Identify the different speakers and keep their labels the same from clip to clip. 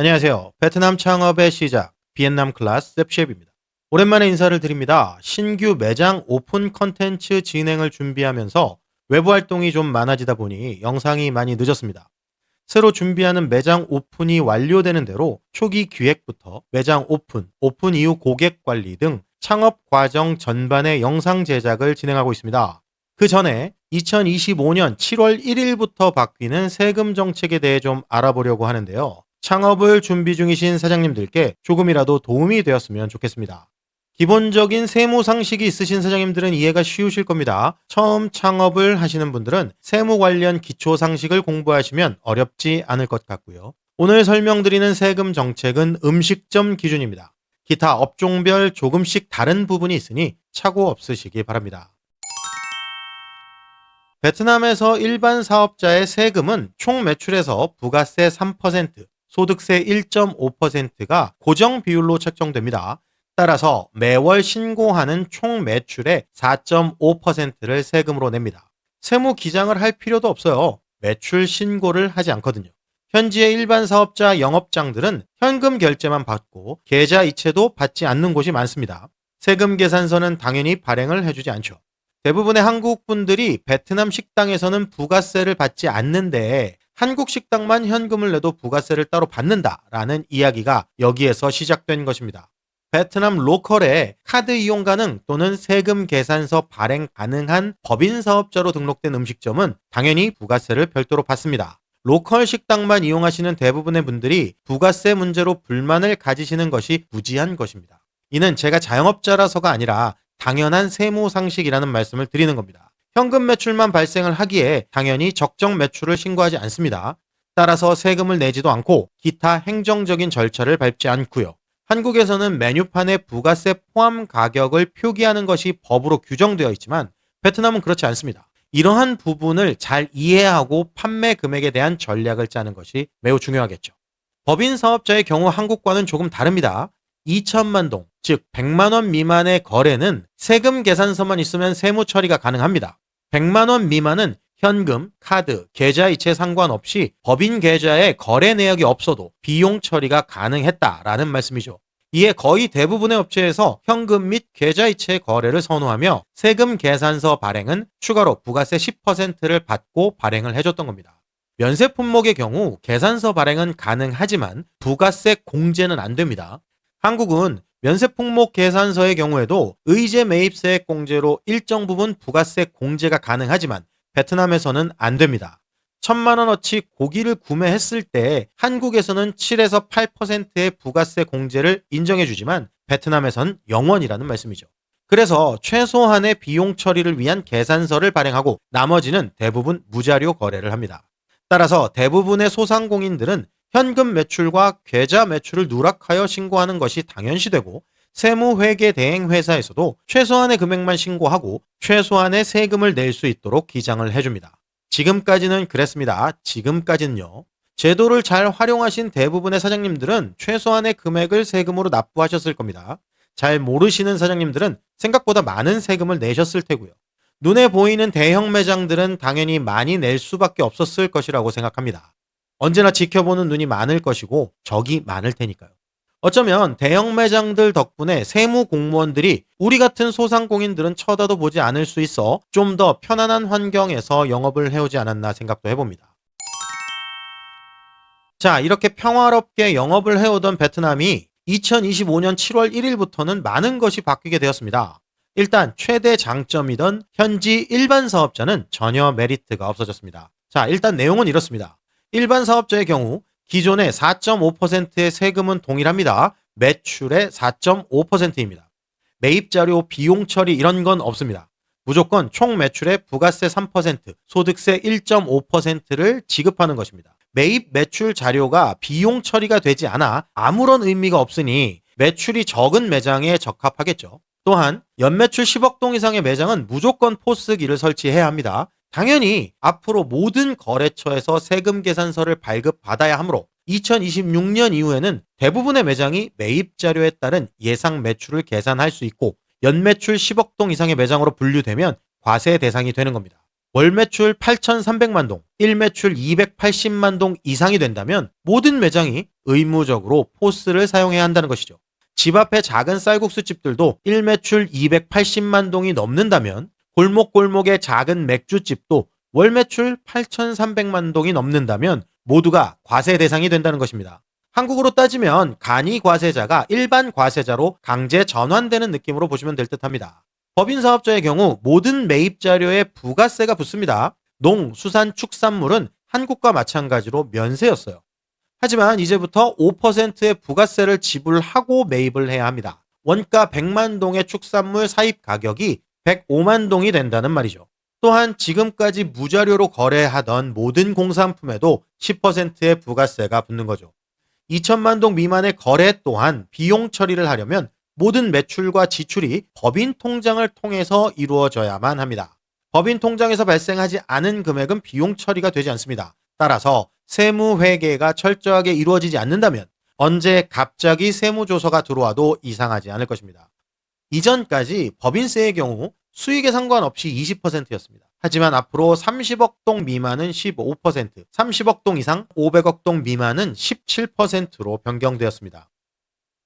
Speaker 1: 안녕하세요. 베트남 창업의 시작, 비엔남 클래스 셉셰프입니다. 오랜만에 인사를 드립니다. 신규 매장 오픈 컨텐츠 진행을 준비하면서 외부 활동이 좀 많아지다 보니 영상이 많이 늦었습니다. 새로 준비하는 매장 오픈이 완료되는 대로 초기 기획부터 매장 오픈, 오픈 이후 고객 관리 등 창업 과정 전반의 영상 제작을 진행하고 있습니다. 그 전에 2025년 7월 1일부터 바뀌는 세금 정책에 대해 좀 알아보려고 하는데요. 창업을 준비 중이신 사장님들께 조금이라도 도움이 되었으면 좋겠습니다. 기본적인 세무 상식이 있으신 사장님들은 이해가 쉬우실 겁니다. 처음 창업을 하시는 분들은 세무 관련 기초 상식을 공부하시면 어렵지 않을 것 같고요. 오늘 설명드리는 세금 정책은 음식점 기준입니다. 기타 업종별 조금씩 다른 부분이 있으니 착오 없으시기 바랍니다. 베트남에서 일반 사업자의 세금은 총 매출에서 부가세 3%, 소득세 1.5%가 고정 비율로 책정됩니다. 따라서 매월 신고하는 총 매출의 4.5%를 세금으로 냅니다. 세무 기장을 할 필요도 없어요. 매출 신고를 하지 않거든요. 현지의 일반 사업자 영업장들은 현금 결제만 받고 계좌 이체도 받지 않는 곳이 많습니다. 세금 계산서는 당연히 발행을 해주지 않죠. 대부분의 한국 분들이 베트남 식당에서는 부가세를 받지 않는데 한국 식당만 현금을 내도 부가세를 따로 받는다라는 이야기가 여기에서 시작된 것입니다. 베트남 로컬에 카드 이용 가능 또는 세금 계산서 발행 가능한 법인 사업자로 등록된 음식점은 당연히 부가세를 별도로 받습니다. 로컬 식당만 이용하시는 대부분의 분들이 부가세 문제로 불만을 가지시는 것이 무지한 것입니다. 이는 제가 자영업자라서가 아니라 당연한 세무 상식이라는 말씀을 드리는 겁니다. 현금 매출만 발생을 하기에 당연히 적정 매출을 신고하지 않습니다. 따라서 세금을 내지도 않고 기타 행정적인 절차를 밟지 않고요. 한국에서는 메뉴판에 부가세 포함 가격을 표기하는 것이 법으로 규정되어 있지만 베트남은 그렇지 않습니다. 이러한 부분을 잘 이해하고 판매 금액에 대한 전략을 짜는 것이 매우 중요하겠죠. 법인 사업자의 경우 한국과는 조금 다릅니다. 2천만 동, 즉 100만 원 미만의 거래는 세금 계산서만 있으면 세무 처리가 가능합니다. 100만 원 미만은 현금, 카드, 계좌 이체 상관없이 법인 계좌에 거래 내역이 없어도 비용 처리가 가능했다라는 말씀이죠. 이에 거의 대부분의 업체에서 현금 및 계좌 이체 거래를 선호하며 세금 계산서 발행은 추가로 부가세 10%를 받고 발행을 해줬던 겁니다. 면세 품목의 경우 계산서 발행은 가능하지만 부가세 공제는 안 됩니다. 한국은 면세 품목 계산서의 경우에도 의제 매입세액 공제로 일정 부분 부가세 공제가 가능하지만 베트남에서는 안 됩니다. 천만 원어치 고기를 구매했을 때 한국에서는 7에서 8%의 부가세 공제를 인정해 주지만 베트남에선 0원이라는 말씀이죠. 그래서 최소한의 비용 처리를 위한 계산서를 발행하고 나머지는 대부분 무자료 거래를 합니다. 따라서 대부분의 소상공인들은 현금 매출과 계좌 매출을 누락하여 신고하는 것이 당연시되고 세무회계 대행 회사에서도 최소한의 금액만 신고하고 최소한의 세금을 낼 수 있도록 기장을 해줍니다. 지금까지는 그랬습니다. 지금까지는요. 제도를 잘 활용하신 대부분의 사장님들은 최소한의 금액을 세금으로 납부하셨을 겁니다. 잘 모르시는 사장님들은 생각보다 많은 세금을 내셨을 테고요. 눈에 보이는 대형 매장들은 당연히 많이 낼 수밖에 없었을 것이라고 생각합니다. 언제나 지켜보는 눈이 많을 것이고 적이 많을 테니까요. 어쩌면 대형 매장들 덕분에 세무 공무원들이 우리 같은 소상공인들은 쳐다도 보지 않을 수 있어 좀 더 편안한 환경에서 영업을 해오지 않았나 생각도 해봅니다. 자, 이렇게 평화롭게 영업을 해오던 베트남이 2025년 7월 1일부터는 많은 것이 바뀌게 되었습니다. 일단 최대 장점이던 현지 일반 사업자는 전혀 메리트가 없어졌습니다. 자, 일단 내용은 이렇습니다. 일반 사업자의 경우 기존의 4.5%의 세금은 동일합니다. 매출의 4.5%입니다. 매입 자료, 비용 처리 이런 건 없습니다. 무조건 총 매출의 부가세 3%, 소득세 1.5%를 지급하는 것입니다. 매입 매출 자료가 비용 처리가 되지 않아 아무런 의미가 없으니 매출이 적은 매장에 적합하겠죠. 또한 연매출 10억 동 이상의 매장은 무조건 포스기를 설치해야 합니다. 당연히 앞으로 모든 거래처에서 세금 계산서를 발급받아야 하므로 2026년 이후에는 대부분의 매장이 매입 자료에 따른 예상 매출을 계산할 수 있고 연매출 10억 동 이상의 매장으로 분류되면 과세 대상이 되는 겁니다. 월 매출 8,300만 동, 일 매출 280만 동 이상이 된다면 모든 매장이 의무적으로 포스를 사용해야 한다는 것이죠. 집 앞에 작은 쌀국수 집들도 일 매출 280만 동이 넘는다면 골목골목의 작은 맥주집도 월 매출 8,300만 동이 넘는다면 모두가 과세 대상이 된다는 것입니다. 한국으로 따지면 간이 과세자가 일반 과세자로 강제 전환되는 느낌으로 보시면 될 듯합니다. 법인 사업자의 경우 모든 매입 자료에 부가세가 붙습니다. 농, 수산, 축산물은 한국과 마찬가지로 면세였어요. 하지만 이제부터 5%의 부가세를 지불하고 매입을 해야 합니다. 원가 100만 동의 축산물 사입 가격이 105만 동이 된다는 말이죠. 또한 지금까지 무자료로 거래하던 모든 공산품에도 10%의 부가세가 붙는 거죠. 2천만 동 미만의 거래 또한 비용 처리를 하려면 모든 매출과 지출이 법인 통장을 통해서 이루어져야만 합니다. 법인 통장에서 발생하지 않은 금액은 비용 처리가 되지 않습니다. 따라서 세무 회계가 철저하게 이루어지지 않는다면 언제 갑자기 세무조서가 들어와도 이상하지 않을 것입니다. 이전까지 법인세의 경우 수익에 상관없이 20%였습니다. 하지만 앞으로 30억 동 미만은 15%, 30억 동 이상 500억 동 미만은 17%로 변경되었습니다.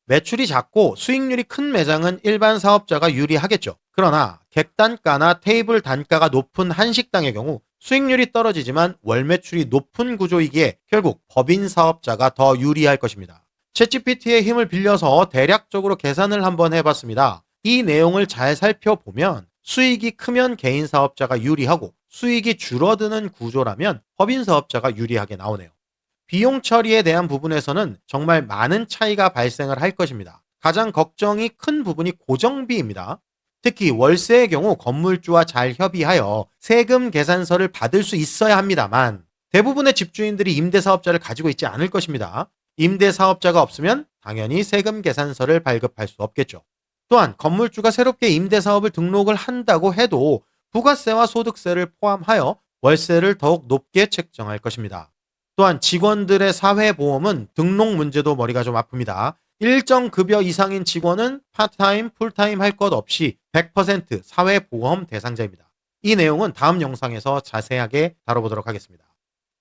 Speaker 1: 매출이 작고 수익률이 큰 매장은 일반 사업자가 유리하겠죠. 그러나 객단가나 테이블 단가가 높은 한식당의 경우 수익률이 떨어지지만 월 매출이 높은 구조이기에 결국 법인 사업자가 더 유리할 것입니다. 챗GPT의 힘을 빌려서 대략적으로 계산을 한번 해봤습니다. 이 내용을 잘 살펴보면 수익이 크면 개인 사업자가 유리하고 수익이 줄어드는 구조라면 법인 사업자가 유리하게 나오네요. 비용 처리에 대한 부분에서는 정말 많은 차이가 발생을 할 것입니다. 가장 걱정이 큰 부분이 고정비입니다. 특히 월세의 경우 건물주와 잘 협의하여 세금 계산서를 받을 수 있어야 합니다만 대부분의 집주인들이 임대사업자를 가지고 있지 않을 것입니다. 임대사업자가 없으면 당연히 세금 계산서를 발급할 수 없겠죠. 또한 건물주가 새롭게 임대 사업을 등록을 한다고 해도 부가세와 소득세를 포함하여 월세를 더욱 높게 책정할 것입니다. 또한 직원들의 사회보험은 등록 문제도 머리가 좀 아픕니다. 일정 급여 이상인 직원은 파타임, 풀타임 할 것 없이 100% 사회보험 대상자입니다. 이 내용은 다음 영상에서 자세하게 다뤄보도록 하겠습니다.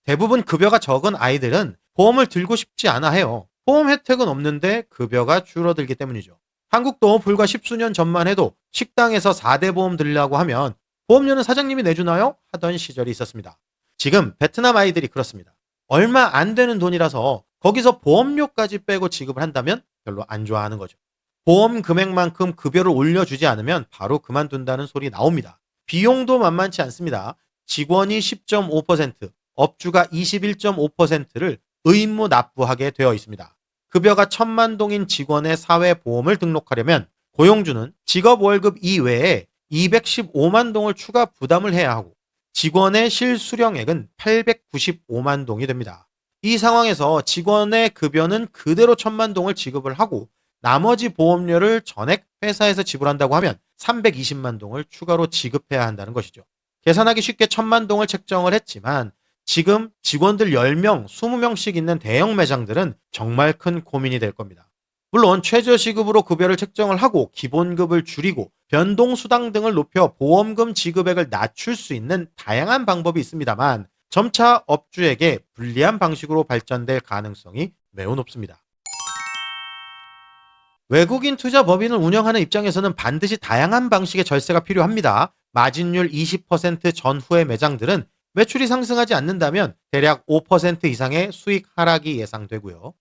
Speaker 1: 대부분 급여가 적은 아이들은 보험을 들고 싶지 않아 해요. 보험 혜택은 없는데 급여가 줄어들기 때문이죠. 한국도 불과 십수년 전만 해도 식당에서 4대 보험 들려고 하면 보험료는 사장님이 내주나요? 하던 시절이 있었습니다. 지금 베트남 아이들이 그렇습니다. 얼마 안 되는 돈이라서 거기서 보험료까지 빼고 지급을 한다면 별로 안 좋아하는 거죠. 보험 금액만큼 급여를 올려주지 않으면 바로 그만둔다는 소리 나옵니다. 비용도 만만치 않습니다. 직원이 10.5%, 업주가 21.5%를 의무 납부하게 되어 있습니다. 급여가 천만 동인 직원의 사회보험을 등록하려면 고용주는 직업 월급 이외에 215만 동을 추가 부담을 해야 하고 직원의 실수령액은 895만 동이 됩니다. 이 상황에서 직원의 급여는 그대로 천만 동을 지급을 하고 나머지 보험료를 전액 회사에서 지불한다고 하면 320만 동을 추가로 지급해야 한다는 것이죠. 계산하기 쉽게 천만 동을 책정을 했지만 지금 직원들 10명, 20명씩 있는 대형 매장들은 정말 큰 고민이 될 겁니다. 물론 최저시급으로 급여를 책정을 하고 기본급을 줄이고 변동수당 등을 높여 보험금 지급액을 낮출 수 있는 다양한 방법이 있습니다만 점차 업주에게 불리한 방식으로 발전될 가능성이 매우 높습니다. 외국인 투자 법인을 운영하는 입장에서는 반드시 다양한 방식의 절세가 필요합니다. 마진율 20% 전후의 매장들은 매출이 상승하지 않는다면 대략 5% 이상의 수익 하락이 예상되고요.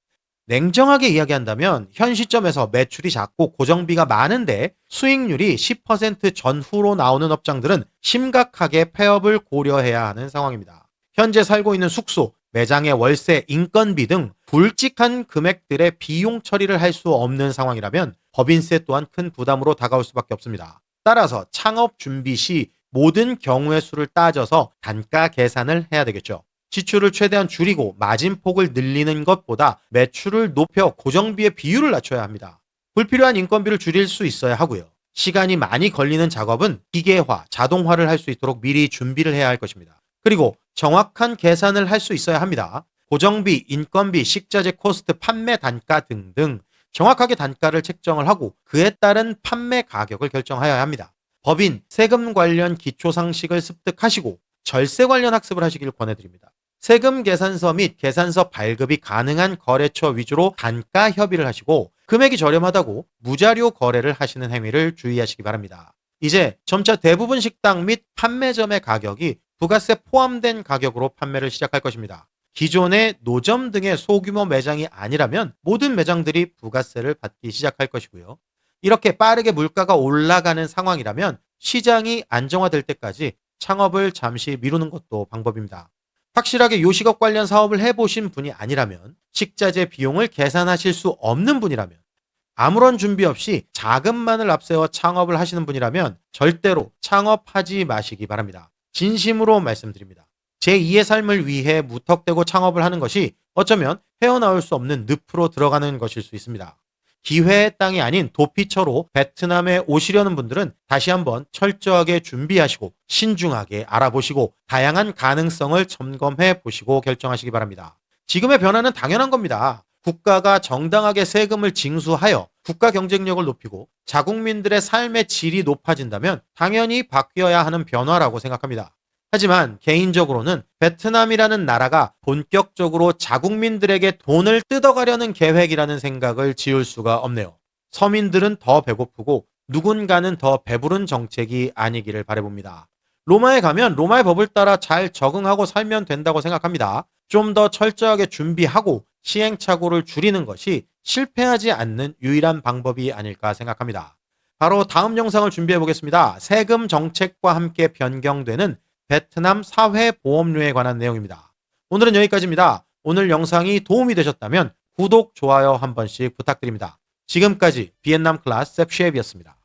Speaker 1: 냉정하게 이야기한다면 현 시점에서 매출이 작고 고정비가 많은데 수익률이 10% 전후로 나오는 업장들은 심각하게 폐업을 고려해야 하는 상황입니다. 현재 살고 있는 숙소, 매장의 월세, 인건비 등 굵직한 금액들의 비용 처리를 할 수 없는 상황이라면 법인세 또한 큰 부담으로 다가올 수밖에 없습니다. 따라서 창업 준비 시 모든 경우의 수를 따져서 단가 계산을 해야 되겠죠. 지출을 최대한 줄이고 마진폭을 늘리는 것보다 매출을 높여 고정비의 비율을 낮춰야 합니다. 불필요한 인건비를 줄일 수 있어야 하고요. 시간이 많이 걸리는 작업은 기계화, 자동화를 할 수 있도록 미리 준비를 해야 할 것입니다. 그리고 정확한 계산을 할 수 있어야 합니다. 고정비, 인건비, 식자재 코스트, 판매 단가 등등 정확하게 단가를 책정을 하고 그에 따른 판매 가격을 결정하여야 합니다. 법인, 세금 관련 기초 상식을 습득하시고 절세 관련 학습을 하시길 권해드립니다. 세금 계산서 및 계산서 발급이 가능한 거래처 위주로 단가 협의를 하시고 금액이 저렴하다고 무자료 거래를 하시는 행위를 주의하시기 바랍니다. 이제 점차 대부분 식당 및 판매점의 가격이 부가세 포함된 가격으로 판매를 시작할 것입니다. 기존의 노점 등의 소규모 매장이 아니라면 모든 매장들이 부가세를 받기 시작할 것이고요. 이렇게 빠르게 물가가 올라가는 상황이라면 시장이 안정화될 때까지 창업을 잠시 미루는 것도 방법입니다. 확실하게 요식업 관련 사업을 해보신 분이 아니라면 식자재 비용을 계산하실 수 없는 분이라면 아무런 준비 없이 자금만을 앞세워 창업을 하시는 분이라면 절대로 창업하지 마시기 바랍니다. 진심으로 말씀드립니다. 제2의 삶을 위해 무턱대고 창업을 하는 것이 어쩌면 헤어나올 수 없는 늪으로 들어가는 것일 수 있습니다. 기회의 땅이 아닌 도피처로 베트남에 오시려는 분들은 다시 한번 철저하게 준비하시고 신중하게 알아보시고 다양한 가능성을 점검해 보시고 결정하시기 바랍니다. 지금의 변화는 당연한 겁니다. 국가가 정당하게 세금을 징수하여 국가 경쟁력을 높이고 자국민들의 삶의 질이 높아진다면 당연히 바뀌어야 하는 변화라고 생각합니다. 하지만 개인적으로는 베트남이라는 나라가 본격적으로 자국민들에게 돈을 뜯어가려는 계획이라는 생각을 지울 수가 없네요. 서민들은 더 배고프고 누군가는 더 배부른 정책이 아니기를 바라봅니다. 로마에 가면 로마의 법을 따라 잘 적응하고 살면 된다고 생각합니다. 좀 더 철저하게 준비하고 시행착오를 줄이는 것이 실패하지 않는 유일한 방법이 아닐까 생각합니다. 바로 다음 영상을 준비해 보겠습니다. 세금 정책과 함께 변경되는 베트남 사회보험료에 관한 내용입니다. 오늘은 여기까지입니다. 오늘 영상이 도움이 되셨다면 구독, 좋아요 한 번씩 부탁드립니다. 지금까지 비엔남 클래스 셉쉐입이었습니다.